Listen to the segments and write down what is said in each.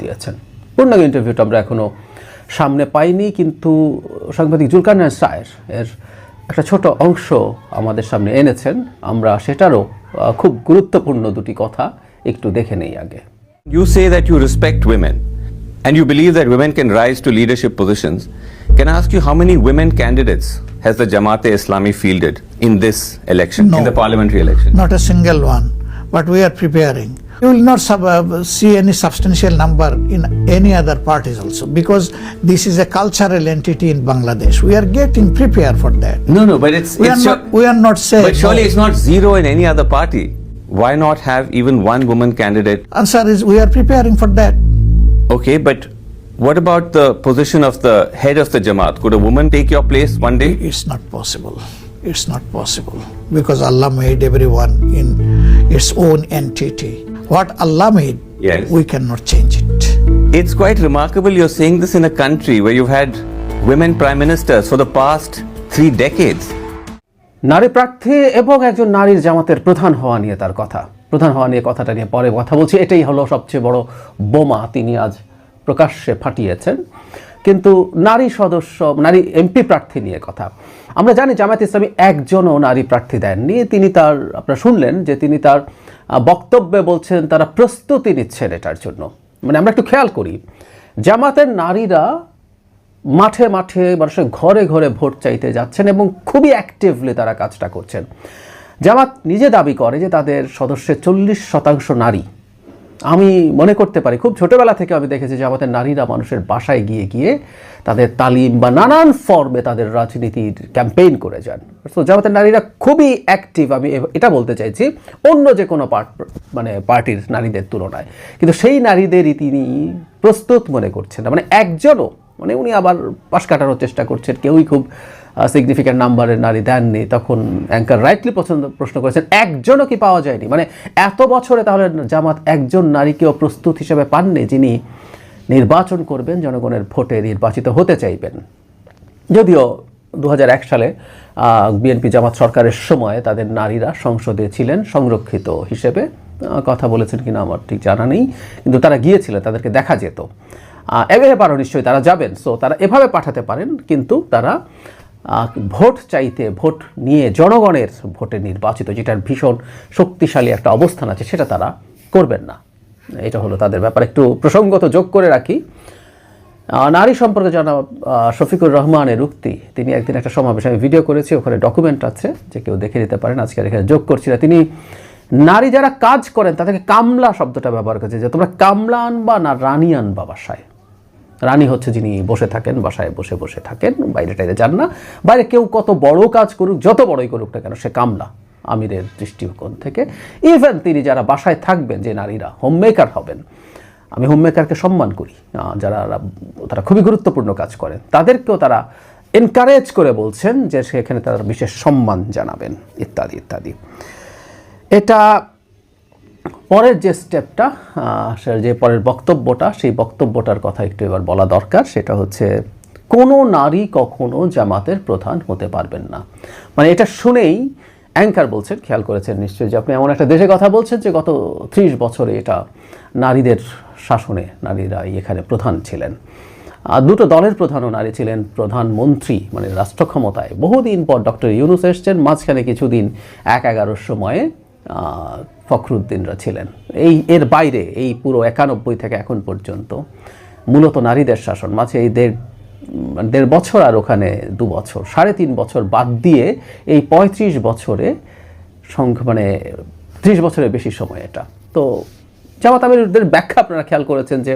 দিয়েছেন পূর্ণাঙ্গ ইন্টারভিউটা আমরা এখনও সামনে পাইনি কিন্তু সাংবাদিক জুলকারনার সায়ের এর একটা ছোট অংশ আমাদের সামনে এনেছেন আমরা সেটারও খুব গুরুত্বপূর্ণ দুটি কথা একটু দেখে নেই আগে You say that you respect women and you believe that women can rise to leadership positions. Can I ask you how many women candidates has the Jamaat-e Islami fielded in this election, in No. the parliamentary election? not a single one, but we are preparing. You will not sub- uh, see any substantial number in any other parties also because this is a cultural entity in Bangladesh. We are getting prepared for that. No, no, but it's, We are it's not. We are not saying. but surely no. it's not zero in any other party. Why not have even one woman candidate? Answer is we are preparing for that. Okay, but what about the position of the head of the Jamaat? Could a woman take your place one day? It's not possible. It's not possible because Allah made everyone in its own entity. What Allah made, Yes. we cannot change it. It's quite remarkable you're saying this in a country where you've had women prime ministers for the past three decades. নারী প্রার্থী এবং একজন নারীর জামাতের প্রধান হওয়া নিয়ে তার কথা প্রধান হওয়া নিয়ে কথাটা নিয়ে পরে কথা বলছি এটাই হলো সবচেয়ে বড় বোমা তিনি আজ প্রকাশ্যে ফাটিয়েছেন কিন্তু নারী সদস্য নারী এমপি প্রার্থী নিয়ে কথা আমরা জানি জামায়াত ইসলামী একজনও নারী প্রার্থী দেননি তিনি তার আপনারা শুনলেন যে তিনি তার বক্তব্যে বলছেন তারা প্রস্তুতি নিচ্ছেন এটার জন্য। মানে আমরা একটু খেয়াল করি, জামাতের নারীরা মাঠে মাঠে মানুষের ঘরে ঘরে ভোট চাইতে যাচ্ছেন এবং খুবই অ্যাক্টিভলি তারা কাজটা করছেন। জামাত নিজে দাবি করে যে তাদের সদস্যের চল্লিশ শতাংশ নারী আমি মনে করতে পারি, খুব ছোটবেলা থেকে আমি দেখেছি যে আমাদের নারীরা মানুষের বাসায় গিয়ে গিয়ে তাদের তালিম বা নানান ফর্মে তাদের রাজনীতির ক্যাম্পেইন করে যান। তো জামাতের নারীরা খুবই অ্যাক্টিভ আমি এটা বলতে চাইছি, অন্য যে কোনো পার্ট মানে পার্টির নারীদের তুলনায়। কিন্তু সেই নারীদেরই তিনি প্রস্তুত মনে করছেন না। মানে একজনও মানে উনি আবার পাশ কাটানোর চেষ্টা করছেন, কেউই খুব সিগনিফিক্যান্ট নাম্বারের নারী দেননি, তখন অ্যাঙ্কার রাইটলি পছন্দ, প্রশ্ন করেছেন, একজনও কি পাওয়া যায়নি? মানে এত বছরে তাহলে জামাত একজন নারীকেও প্রস্তুত হিসেবে পাননি, যিনি নির্বাচন করবেন, জনগণের ভোটে নির্বাচিত হতে চাইবেন। যদিও দু হাজার এক সালে বিএনপি জামাত সরকারের সময় তাদের নারীরা সংসদে ছিলেন, সংরক্ষিত হিসেবে কথা বলেছেন কিনা আমার ঠিক জানা নেই, কিন্তু তারা গিয়েছিলেন, তাদেরকে দেখা যেত। এভাবে পারো নিশ্চয়ই, তারা যাবেন সো তারা এভাবে পাঠাতে পারেন, কিন্তু তারা ভোট চাইতে ভোট নিয়ে জনগণের ভোটে নির্বাচিত, যেটার ভীষণ শক্তিশালী একটা অবস্থান আছে, সেটা তারা করবেন না। এটা হলো তাদের ব্যাপার। একটু প্রসঙ্গত যোগ করে রাখি। নারী সম্পর্কে জানা শফিকুর রহমানের উক্তি। তিনি একদিন একটা সমাবেশে, আমি ভিডিও করেছি, ওখানে ডকুমেন্ট আছে, যে কেউ দেখে নিতে পারেন, আজকে এখানে যোগ করছি না। তিনি নারী যারা কাজ করেন, তাদেরকে কামলা শব্দটা ব্যবহার করেছে, যে তোমরা কামলা আনবা না রানী আনবা বাসায় রানী হচ্ছে যিনি বসে থাকেন, বাসায় বসে বসে থাকেন, বাইরে টাইরে যান না। বাইরে কেউ কত বড় কাজ করুক, যত বড়ই করুক না কেন, সে কামলা, আমিরের দৃষ্টিকোণ থেকে। ইভেন তিনি যারা বাসায় থাকবেন, যে নারীরা হোমমেকার হবেন, আমি হোমমেকারকে সম্মান করি। যারা, তারা খুবই গুরুত্বপূর্ণ কাজ করেন, তাদেরকেও তারা এনকারেজ করে বলছেন যে সেখানে তারা বিশেষ সম্মান জানাবেন, ইত্যাদি ইত্যাদি। এটা পরের যে স্টেপটা যে পরের বক্তব্যটা, সেই বক্তব্যটার কথা একটু এবার বলা দরকার। সেটা হচ্ছে, কোনো নারী কখনো জামাতের প্রধান হতে পারবেন না। মানে এটা শুনেই অ্যাঙ্কার বলছেন, খেয়াল করেছেন নিশ্চয়ই যে আপনি এমন একটা দেশে কথা বলছেন যে গত ত্রিশ বছরে এটা নারীদের শাসনে নারীরা এখানে প্রধান ছিলেন। আর দুটো দলের প্রধানও নারী ছিলেন, প্রধানমন্ত্রী মানে রাষ্ট্র ক্ষমতায়। বহুদিন পর ডক্টর ইউনুস এসছেন, মাঝখানে কিছুদিন এক এগারোর সময়ে ফখরুদ্দিনরা ছিলেন। এই এর বাইরে এই পুরো একানব্বই থেকে এখন পর্যন্ত মূলত নারীদের শাসন মাঝে এই দেড় উম, দেড় বছর আর ওখানে দু বছর সাড়ে তিন বছর বাদ দিয়ে এই পঁয়ত্রিশ বছরে সংখ্যা মানে ত্রিশ বছরের বেশি সময় এটা। তো জামাত আমিরদের ব্যাখ্যা আপনারা খেয়াল করেছেন যে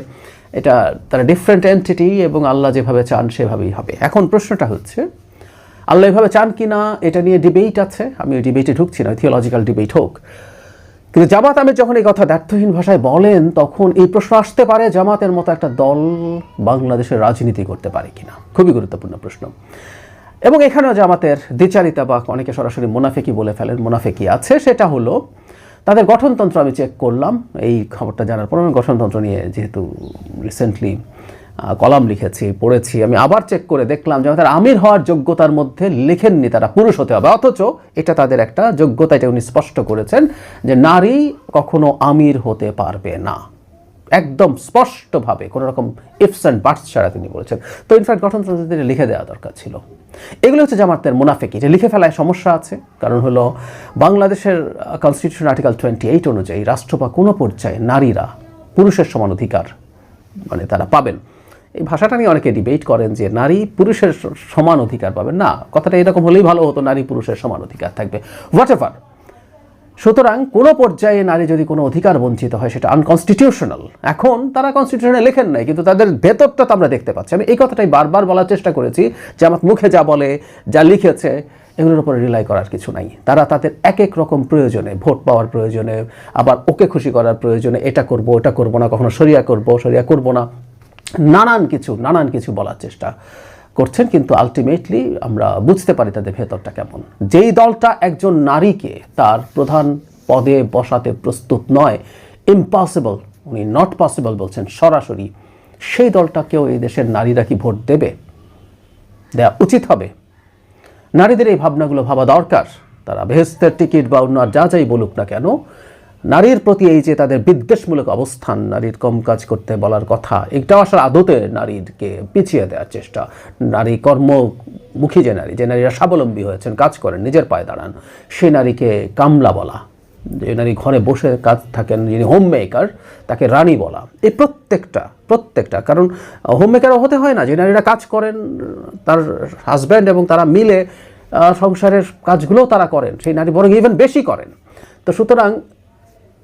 এটা তারা ডিফারেন্ট এন্টিটি এবং আল্লাহ যেভাবে চান সেভাবেই হবে। এখন প্রশ্নটা হচ্ছে আল্লাহ এভাবে চান কি না এটা নিয়ে ডিবেট আছে? আমি ওই ডিবেটে ঢুকছি না থিওলজিক্যাল ডিবেট হোক। কিন্তু জামাত আমি যখন এই কথা দ্ব্যর্থহীন ভাষায় বলেন, তখন এই প্রশ্ন আসতে পারে, জামাতের মতো একটা দল বাংলাদেশের রাজনীতি করতে পারে কিনা? খুবই গুরুত্বপূর্ণ প্রশ্ন। এবং এখানেও জামাতের দ্বিচারিতা বা অনেকে সরাসরি মুনাফেকি বলে ফেলেন, মুনাফেকি আছে, সেটা হলো তাদের গঠনতন্ত্র আমি চেক করলাম। এই খবরটা জানার পর আমি গঠনতন্ত্র নিয়ে যেহেতু রিসেন্টলি কলাম লিখেছি, পড়েছি, আমি আবার চেক করে দেখলাম যে তারা আমির হওয়ার যোগ্যতার মধ্যে লেখেননি তারা পুরুষ হতে হবে। অথচ এটা তাদের একটা যোগ্যতা, এটা উনি স্পষ্ট করেছেন যে নারী কখনো আমির হতে পারবে না। একদম স্পষ্টভাবে কোনো রকম ইফস অ্যান্ড বার্টস ছাড়া তিনি বলেছেন। তো ইনফ্যাক্ট গঠনতন্ত্রে লিখে দেওয়া দরকার ছিল। এগুলো হচ্ছে জামাতের মুনাফেকি। যে লিখে ফেলায় সমস্যা আছে। কারণ হলো বাংলাদেশের কনস্টিটিউশন আর্টিকেল টোয়েন্টি এইট অনুযায়ী রাষ্ট্র বা কোনো পর্যায়ে নারীরা পুরুষের সমান অধিকার মানে তারা পাবেন। এই ভাষাটা নিয়ে অনেকে ডিবেট করেন যে নারী পুরুষের সমান অধিকার পাবেন। না, কথাটা এরকম হলেই ভালো হতো, নারী পুরুষের সমান অধিকার থাকবে। হোয়াট এভার সুতরাং কোনো পর্যায়ে নারী যদি কোনো অধিকার বঞ্চিত হয়, সেটা আনকনস্টিটিউশনাল এখন তারা কনস্টিটিউশনে লেখেন নাই, কিন্তু তাদের ভেতরটা তো আমরা দেখতে পাচ্ছি। আমি এই কথাটাই বারবার বলার চেষ্টা করেছি যে আমার মুখে যা বলে, যা লিখেছে, এগুলোর উপরে রিলাই করার কিছু নাই। তারা তাদের এক এক রকম প্রয়োজনে, ভোট পাওয়ার প্রয়োজনে, আবার ওকে খুশি করার প্রয়োজনে এটা করব, ওটা করব না, কখনো সরিয়া করব সরিয়া করব না, নানান কিছু নানান কিছু বলার চেষ্টা। করছেন, কিন্তু আলটিমেটলি আমরা বুঝতে পারি তাদের ভেতরটা কেমন। যেই দলটা একজন নারীকে তার প্রধান পদে বসাতে প্রস্তুত নয় ইম্পসিবল উনি নট পসিবল বলছেন সরাসরি, সেই দলটাকেও এই দেশের নারীরা কি ভোট দেবে? দেয়া উচিত হবে। নারীদের এই ভাবনাগুলো ভাবা দরকার। তারা বেহেস্তের টিকিট বা অন্য যা যাই বলুক না কেন নারীর প্রতি এই যে তাদের বিদ্বেষমূলক অবস্থান, নারীর কম কাজ করতে বলার কথা, এটাও আসলে আদতে নারীকে পিছিয়ে দেওয়ার চেষ্টা। নারী কর্মমুখী যে নারী, যে নারীরা স্বাবলম্বী হয়েছেন, কাজ করেন, নিজের পায়ে দাঁড়ান, সে নারীকে কামলা বলা, যে নারী ঘরে বসে কাজ থাকেন, যিনি হোম মেকার তাকে রানী বলা, এই প্রত্যেকটা প্রত্যেকটা। কারণ হোম মেকারও হতে হয় না, যে নারীরা কাজ করেন, তার হাজব্যান্ড এবং তারা মিলে সংসারের কাজগুলোও তারা করেন, সেই নারী বরং ইভেন বেশি করেন। তো সুতরাং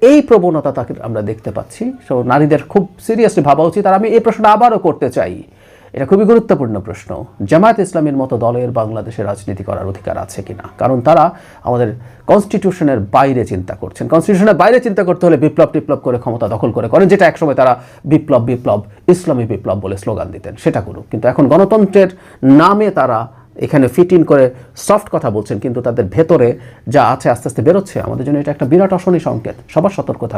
এই প্রবণতা তাকে আমরা দেখতে পাচ্ছি। সো নারীদের খুব সিরিয়াসলি ভাবা উচিত আর আমি এই প্রশ্নটা আবারও করতে চাই। এটা খুবই গুরুত্বপূর্ণ প্রশ্ন। জামায়াত ইসলামের মতো দলের বাংলাদেশে রাজনীতি করার অধিকার আছে কিনা? কারণ তারা আমাদের কনস্টিটিউশনের বাইরে চিন্তা করছেন। কনস্টিটিউশনের বাইরে চিন্তা করতে হলে বিপ্লব টিপ্লব করে ক্ষমতা দখল করে করেন, যেটা একসময় তারা বিপ্লব বিপ্লব, ইসলামী বিপ্লব বলে স্লোগান দিতেন, সেটা করুক। কিন্তু এখন গণতন্ত্রের নামে তারা এখানে ফিট ইন করে সফট কথা বলছেন, কিন্তু তাদের ভেতরে যা আছে আস্তে আস্তে বেরোচ্ছে। আমাদের জন্য এটা একটা বিরাট অশনি সংকেত। সবার সতর্ক থাকা